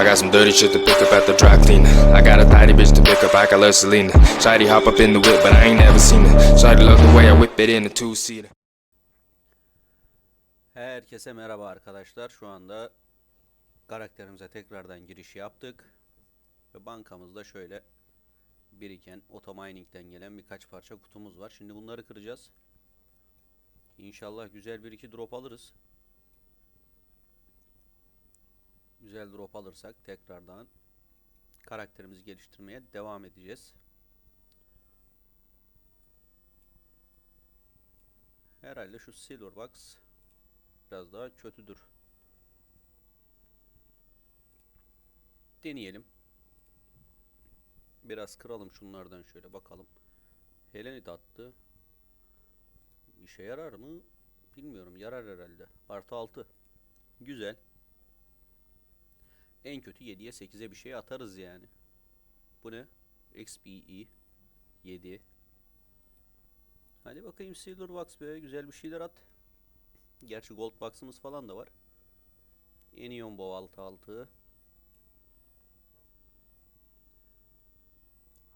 I got some dirty shit to pick up at the dry cleaner. I got a tidy bitch to pick up, I got love Selena. Shady hop up in the whip, but I ain't never seen her. Shady love the way I whip it in a two seater. Herkese merhaba arkadaşlar. Şu anda karakterimize tekrardan giriş yaptık. Ve bankamızda şöyle biriken otomining'den gelen birkaç parça kutumuz var. Şimdi bunları kıracağız. İnşallah güzel bir iki drop alırız. Güzel drop alırsak tekrardan karakterimizi geliştirmeye devam edeceğiz. Herhalde şu Silver Box biraz daha kötüdür. Deneyelim. Biraz kıralım şunlardan şöyle bakalım. Helenit attı. İşe yarar mı? Bilmiyorum. Yarar herhalde. Artı 6. Güzel. En kötü 7'ye 8'e bir şey atarız yani. Bu ne? XPE 7. Hadi bakayım Silver Box be. Güzel bir şeyler at. Gerçi Gold Box'ımız falan da var. Enion Bow 6 6.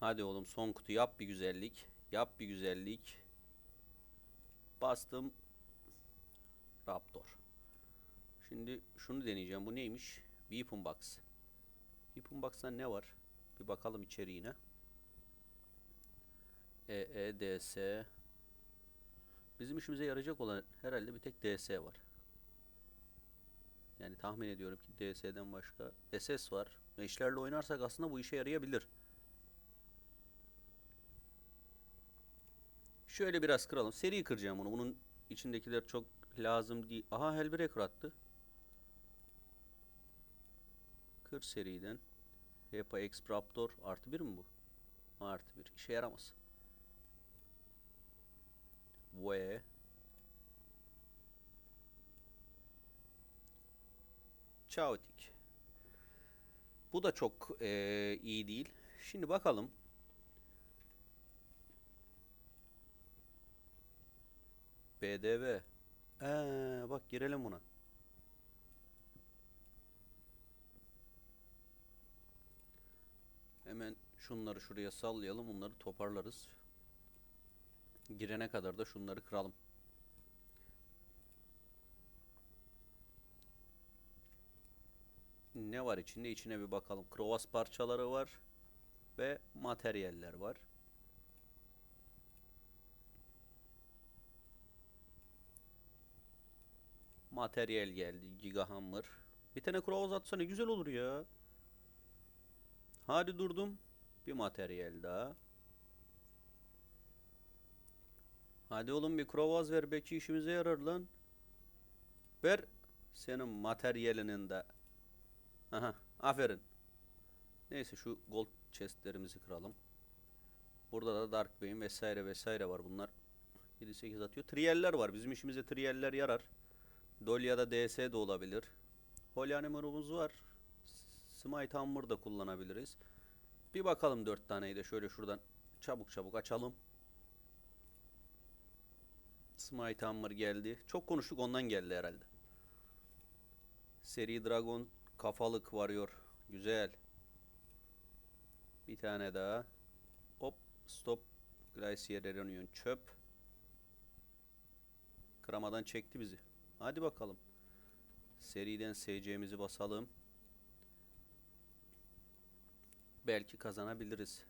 Hadi oğlum son kutu yap bir güzellik. Yap bir güzellik. Bastım. Raptor. Şimdi şunu deneyeceğim. Bu neymiş? Weapon Box. Weapon Box'ta ne var? Bir bakalım içeriğine. EEDS. Bizim işimize yarayacak olan herhalde bir tek DS var. Yani tahmin ediyorum ki DS'den başka SS var. Meşlerle oynarsak aslında bu işe yarayabilir. Şöyle biraz kıralım. Seri kıracağım bunu. Bunun içindekiler çok lazım değil. Aha Hellbreaker attı. Kır seriden. Hepa X Raptor artı bir mi bu? Artı bir. İşe yaramaz. Ve Chaotic. Bu da çok eee, iyi değil. Şimdi bakalım. BDV. Ee, bak girelim buna. Hemen şunları şuraya sallayalım. Bunları toparlarız. Girene kadar da şunları kıralım. Ne var içinde? İçine bir bakalım. Krovas parçaları var ve materyaller var. Materyal geldi. Giga Hammer. Bir tane Krovas atsa ne güzel olur ya. Hadi durdum. Bir materyal daha. Hadi oğlum bir krovaz ver belki işimize yarar lan. Ver senin materyalinin de. Aha aferin. Neyse şu gold chestlerimizi kıralım. Burada da Dark Bane vesaire vesaire var bunlar. 7-8 atıyor. Triyeller var. Bizim işimize triyeller yarar. Dolya'da DS de olabilir. Holy Animal'ımız var. Smite Hammer da kullanabiliriz. Bir bakalım 4 taneyi de şöyle şuradan çabuk çabuk açalım. Smite Hammer geldi. Çok konuştuk ondan geldi herhalde. Seri Dragon kafalık varıyor. Güzel. Bir tane daha. Hop stop. Glacier Eronion çöp. Kramadan çekti bizi. Hadi bakalım. Seriden SC'mizi basalım. Belki kazanabiliriz.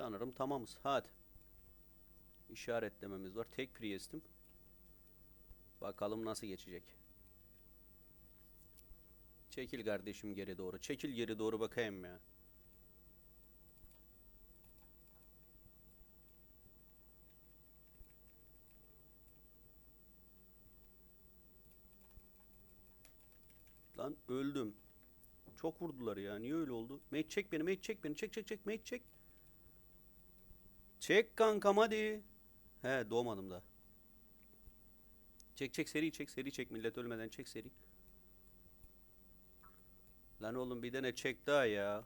Sanırım tamamız. Hadi. İşaretlememiz var. Tek Priest'im. Bakalım nasıl geçecek. Çekil kardeşim geri doğru. Çekil geri doğru bakayım ya. Lan öldüm. Çok vurdular ya. Niye öyle oldu? Mate çek beni. Mate çek beni. Çek çek çek. Mate çek. Çek kankam hadi. He doğmadım da. Çek çek seri çek seri çek millet ölmeden çek seri. Lan oğlum bir tane çek daha ya.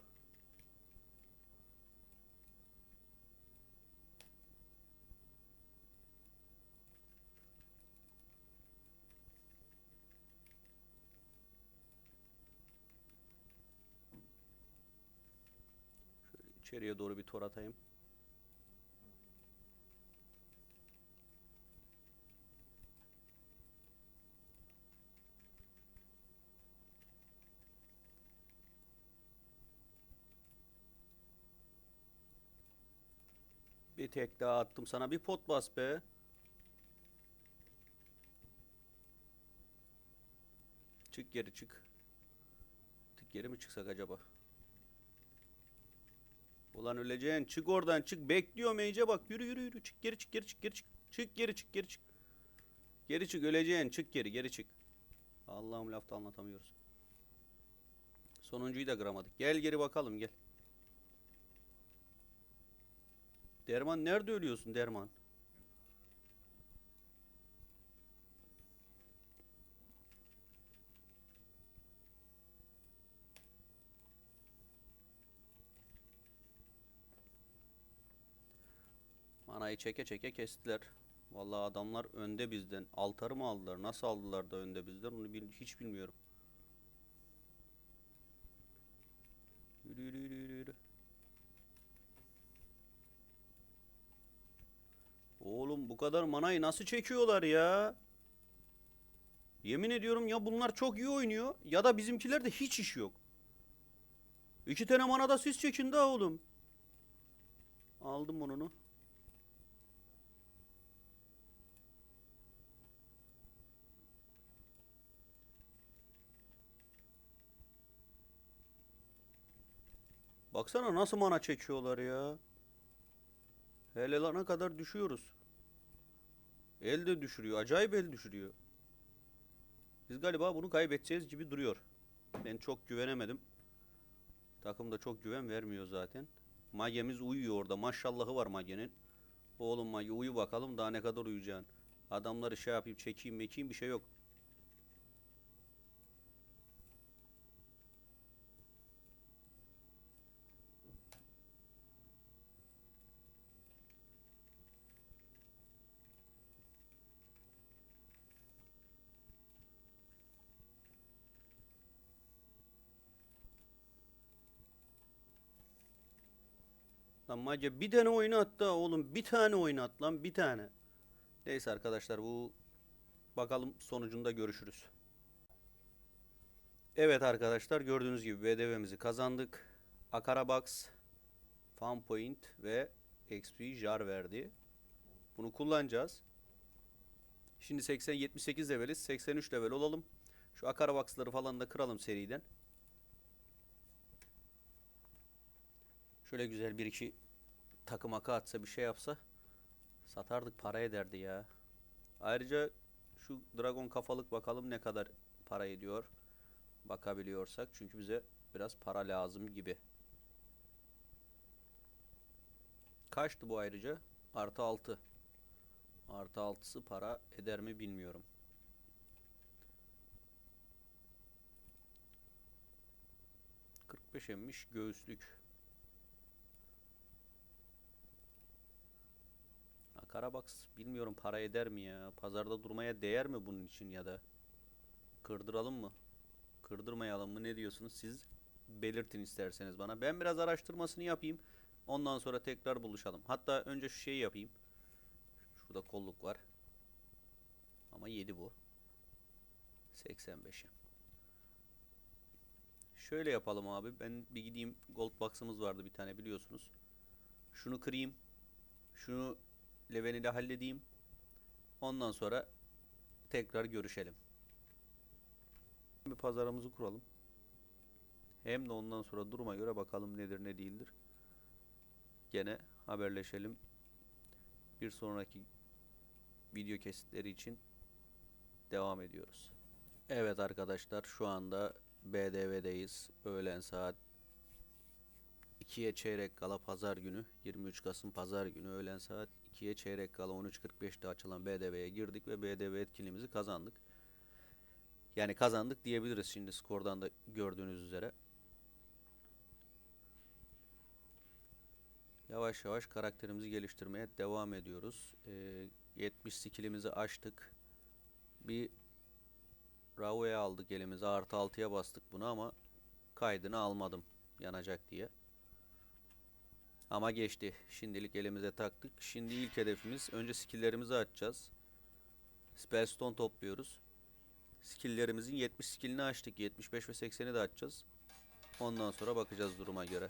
Şöyle içeriye doğru bir tor atayım. Bir tek daha attım sana bir pot bas be. Çık geri çık. Tık geri mi çıksak acaba? Ulan öleceksin. Çık oradan çık. Bekliyorum iyice bak. Yürü yürü yürü. Çık geri çık geri çık geri çık. Çık geri çık geri çık. Geri çık öleceksin. Çık geri geri çık. Allah'ım lafta anlatamıyoruz. Sonuncuyu da kıramadık. Gel geri bakalım gel. Derman nerede ölüyorsun Derman? Manayı çeke çeke kestiler. Vallahi adamlar önde bizden. Altarı mı aldılar? Nasıl aldılar da önde bizden? Onu hiç bilmiyorum. Yürü yürü yürü yürü. yürü. Oğlum bu kadar manayı nasıl çekiyorlar ya? Yemin ediyorum ya bunlar çok iyi oynuyor ya da bizimkilerde hiç iş yok. İki tane manada siz çekin daha oğlum. Aldım bunu. Baksana nasıl mana çekiyorlar ya. Hele lana kadar düşüyoruz. El de düşürüyor. Acayip el düşürüyor. Biz galiba bunu kaybedeceğiz gibi duruyor. Ben çok güvenemedim. Takım da çok güven vermiyor zaten. Mage'miz uyuyor orada. Maşallahı var Mage'nin. Oğlum Mage uyu bakalım daha ne kadar uyuyacaksın. Adamları şey yapayım çekeyim mekeyim bir şey yok. Lan Mage bir tane oynat da oğlum bir tane oynat lan bir tane. Neyse arkadaşlar bu bakalım sonucunda görüşürüz. Evet arkadaşlar gördüğünüz gibi BDV'mizi kazandık. Akarabox, Fan Point ve XP jar verdi. Bunu kullanacağız. Şimdi 80 78 leveliz. 83 level olalım. Şu Akarabox'ları falan da kıralım seriden. Şöyle güzel bir iki takım aka atsa bir şey yapsa satardık para ederdi ya. Ayrıca şu dragon kafalık bakalım ne kadar para ediyor. Bakabiliyorsak çünkü bize biraz para lazım gibi. Kaçtı bu ayrıca? Artı 6. Artı 6'sı para eder mi bilmiyorum. Kırk beş emmiş göğüslük. Karabox bilmiyorum para eder mi ya? Pazarda durmaya değer mi bunun için ya da? Kırdıralım mı? Kırdırmayalım mı? Ne diyorsunuz? Siz belirtin isterseniz bana. Ben biraz araştırmasını yapayım. Ondan sonra tekrar buluşalım. Hatta önce şu şeyi yapayım. Şurada kolluk var. Ama 7 bu. 85'e. Şöyle yapalım abi. Ben bir gideyim. Gold box'ımız vardı bir tane biliyorsunuz. Şunu kırayım. Şunu Leveni'yle halledeyim. Ondan sonra tekrar görüşelim. Bir pazarımızı kuralım. Hem de ondan sonra duruma göre bakalım nedir ne değildir. Gene haberleşelim. Bir sonraki video kesitleri için devam ediyoruz. Evet arkadaşlar şu anda BDV'deyiz. Öğlen saat 2'ye çeyrek kala pazar günü 23 Kasım pazar günü öğlen saat 2'ye çeyrek kala 13.45'te açılan BDV'ye girdik ve BDV etkinliğimizi kazandık. Yani kazandık diyebiliriz şimdi skordan da gördüğünüz üzere. Yavaş yavaş karakterimizi geliştirmeye devam ediyoruz. Ee, 70 skillimizi açtık. Bir Ravo'ya aldık elimize. Artı 6'ya bastık bunu ama kaydını almadım yanacak diye. Ama geçti. Şimdilik elimize taktık. Şimdi ilk hedefimiz önce skill'lerimizi açacağız. Spellstone topluyoruz. Skill'lerimizin 70 skill'ini açtık. 75 ve 80'i de açacağız. Ondan sonra bakacağız duruma göre.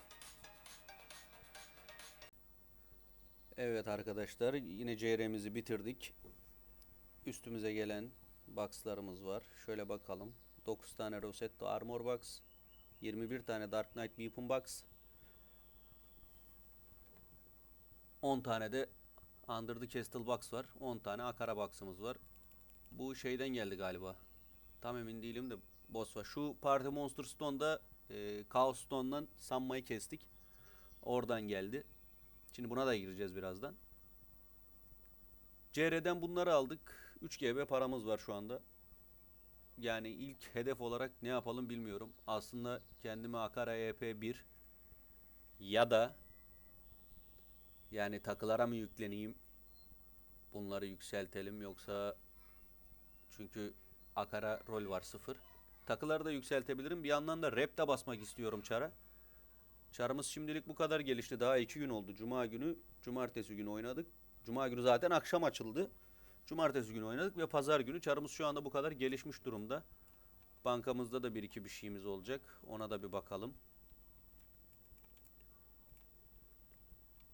Evet arkadaşlar yine CR'mizi bitirdik. Üstümüze gelen box'larımız var. Şöyle bakalım. 9 tane Rosetta Armor Box. 21 tane Dark Knight Weapon Box. 10 tane de Under the Castle Box var. 10 tane Akara Box'ımız var. Bu şeyden geldi galiba. Tam emin değilim de boss var. Şu Party Monster Stone'da e, Chaos Stone'dan sanmayı kestik. Oradan geldi. Şimdi buna da gireceğiz birazdan. CR'den bunları aldık. 3 GB paramız var şu anda. Yani ilk hedef olarak ne yapalım bilmiyorum. Aslında kendime Akara EP1 ya da yani takılara mı yükleneyim? Bunları yükseltelim yoksa çünkü Akara rol var sıfır. Takıları da yükseltebilirim. Bir yandan da rap de basmak istiyorum çara. Çarımız şimdilik bu kadar gelişti. Daha iki gün oldu. Cuma günü, cumartesi günü oynadık. Cuma günü zaten akşam açıldı. Cumartesi günü oynadık ve pazar günü çarımız şu anda bu kadar gelişmiş durumda. Bankamızda da bir iki bir şeyimiz olacak. Ona da bir bakalım.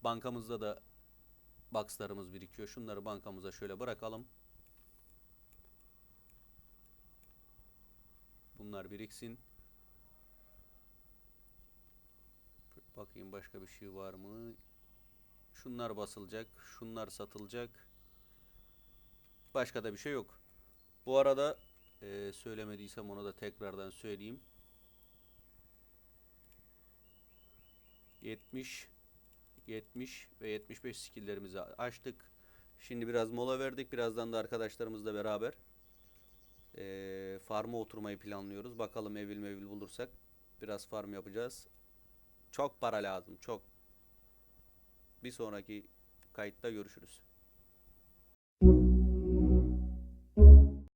Bankamızda da boxlarımız birikiyor. Şunları bankamıza şöyle bırakalım. Bunlar biriksin. Bakayım başka bir şey var mı? Şunlar basılacak. Şunlar satılacak. Başka da bir şey yok. Bu arada eee, söylemediysem onu da tekrardan söyleyeyim. 70 70 ve 75 skill'lerimizi açtık. Şimdi biraz mola verdik. Birazdan da arkadaşlarımızla beraber eee farm'a oturmayı planlıyoruz. Bakalım evil mevil bulursak biraz farm yapacağız. Çok para lazım, çok. Bir sonraki kayıtta görüşürüz.